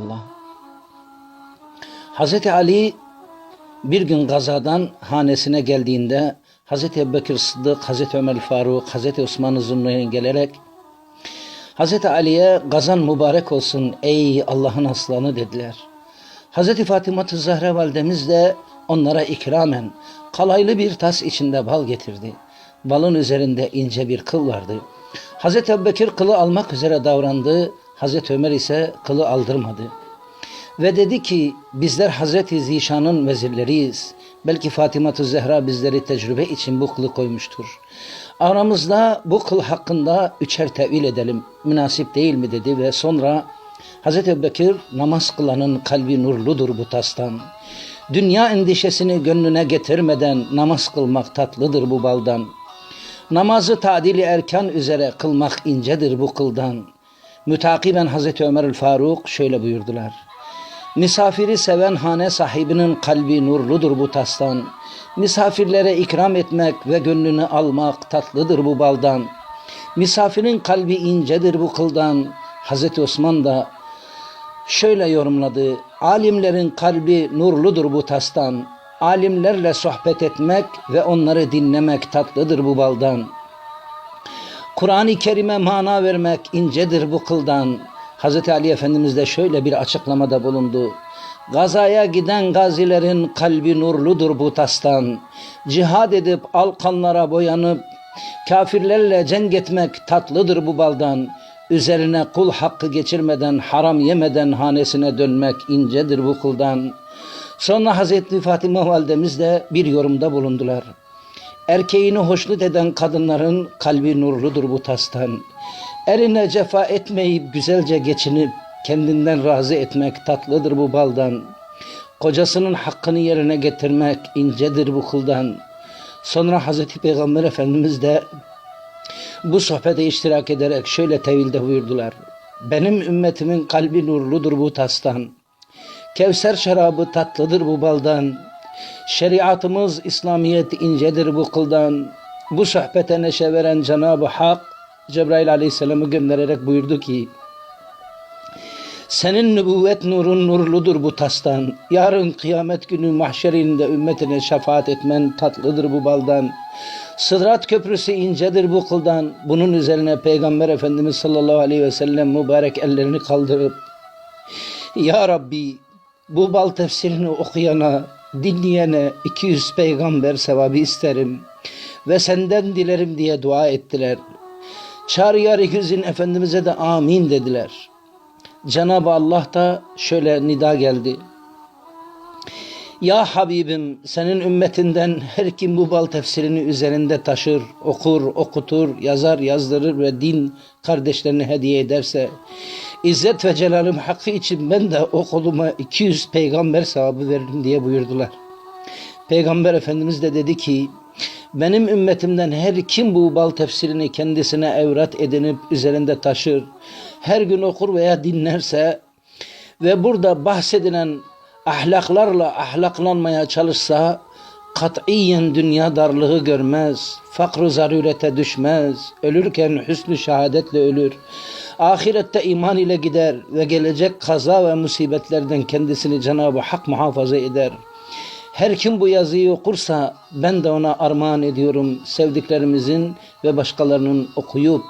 inşallah. Hazreti Ali bir gün gazadan hanesine geldiğinde Hazreti Ebubekir Sıddık, Hazreti Ömer Faruk, Hazreti Osman Zümre'ye gelerek Hazreti Ali'ye gazan mübarek olsun ey Allah'ın aslanı dediler. Hazreti Fatıma Zahra validemiz de onlara ikramen kalaylı bir tas içinde bal getirdi. Balın üzerinde ince bir kıl vardı. Hazreti Ebubekir kılı almak üzere davrandı. Hazreti Ömer ise kılı aldırmadı. Ve dedi ki bizler Hazreti Zişan'ın vezirleriyiz. Belki Fatıma Zehra bizleri tecrübe için bu kılı koymuştur. Aramızda bu kıl hakkında üçer tevil edelim. Münasip değil mi dedi ve sonra Hazreti Ebubekir namaz kılanın kalbi nurludur bu tastan. Dünya endişesini gönlüne getirmeden namaz kılmak tatlıdır bu baldan. Namazı tadili erkan üzere kılmak incedir bu kıldan. Mütakiben Hazreti Ömer Faruk şöyle buyurdular. Misafiri seven hane sahibinin kalbi nurludur bu tastan. Misafirlere ikram etmek ve gönlünü almak tatlıdır bu baldan. Misafirin kalbi incedir bu kıldan. Hazreti Osman da şöyle yorumladı. Alimlerin kalbi nurludur bu tastan. Alimlerle sohbet etmek ve onları dinlemek tatlıdır bu baldan. Kur'an-ı Kerim'e mana vermek incedir bu kıldan. Hz. Ali Efendimiz de şöyle bir açıklamada bulundu. Gazaya giden gazilerin kalbi nurludur bu tastan. Cihad edip alkanlara boyanıp kafirlerle cenk etmek tatlıdır bu baldan. Üzerine kul hakkı geçirmeden, haram yemeden hanesine dönmek incedir bu kuldan. Sonra Hazreti Fatıma validemiz de bir yorumda bulundular. Erkeğini hoşnut eden kadınların kalbi nurludur bu tastan. Erine cefa etmeyip güzelce geçinip kendinden razı etmek tatlıdır bu baldan. Kocasının hakkını yerine getirmek incedir bu kuldan. Sonra Hazreti Peygamber Efendimiz de bu sohbete iştirak ederek şöyle tevilde buyurdular. Benim ümmetimin kalbi nurludur bu tastan. Kevser şarabı tatlıdır bu baldan. Şeriatımız İslamiyet incedir bu kıldan. Bu sohbete neşe veren Cenab-ı Hak Cebrail Aleyhisselam'ı göndererek buyurdu ki senin nübüvvet nurun nurludur bu tastan. Yarın kıyamet günü mahşerinde ümmetine şefaat etmen tatlıdır bu baldan. Sıdrat köprüsü incedir bu kıldan. Bunun üzerine Peygamber Efendimiz sallallahu aleyhi ve sellem mübarek ellerini kaldırıp Ya Rabbi bu bal tefsirini okuyana, dinleyene 200 peygamber sevabı isterim ve senden dilerim diye dua ettiler. Çağrı Hüzin Efendimiz'e de amin dediler. Cenab-ı Allah da şöyle nida geldi. Ya Habibim senin ümmetinden her kim bu bal tefsirini üzerinde taşır, okur, okutur, yazar, yazdırır ve din kardeşlerine hediye ederse İzzet ve Celal'im hakkı için ben de o koluma 200 peygamber sevabı veririm diye buyurdular. Peygamber Efendimiz de dedi ki benim ümmetimden her kim bu bal tefsirini kendisine evrat edinip üzerinde taşır, her gün okur veya dinlerse ve burada bahsedilen ahlaklarla ahlaklanmaya çalışsa katiyen dünya darlığı görmez, fakru zarurete düşmez, ölürken hüsnü şehadetle ölür. Ahirette iman ile gider ve gelecek kaza ve musibetlerden kendisini Cenab-ı Hak muhafaza eder. Her kim bu yazıyı okursa ben de ona armağan ediyorum sevdiklerimizin ve başkalarının okuyup,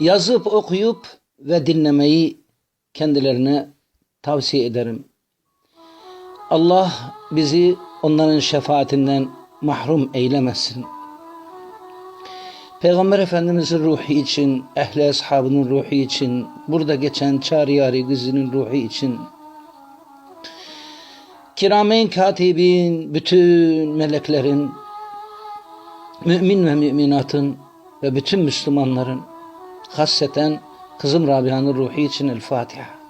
yazıp okuyup ve dinlemeyi kendilerine tavsiye ederim. Allah bizi onların şefaatinden mahrum eylemesin. Peygamber Efendimizin ruhu için, ehli ashabının ruhu için, burada geçen Çağrıyari Güzü'nün ruhu için, kirameyn katibin, bütün meleklerin, mümin ve müminatın ve bütün Müslümanların, hasseten kızım Rabia'nın ruhu için El Fatiha.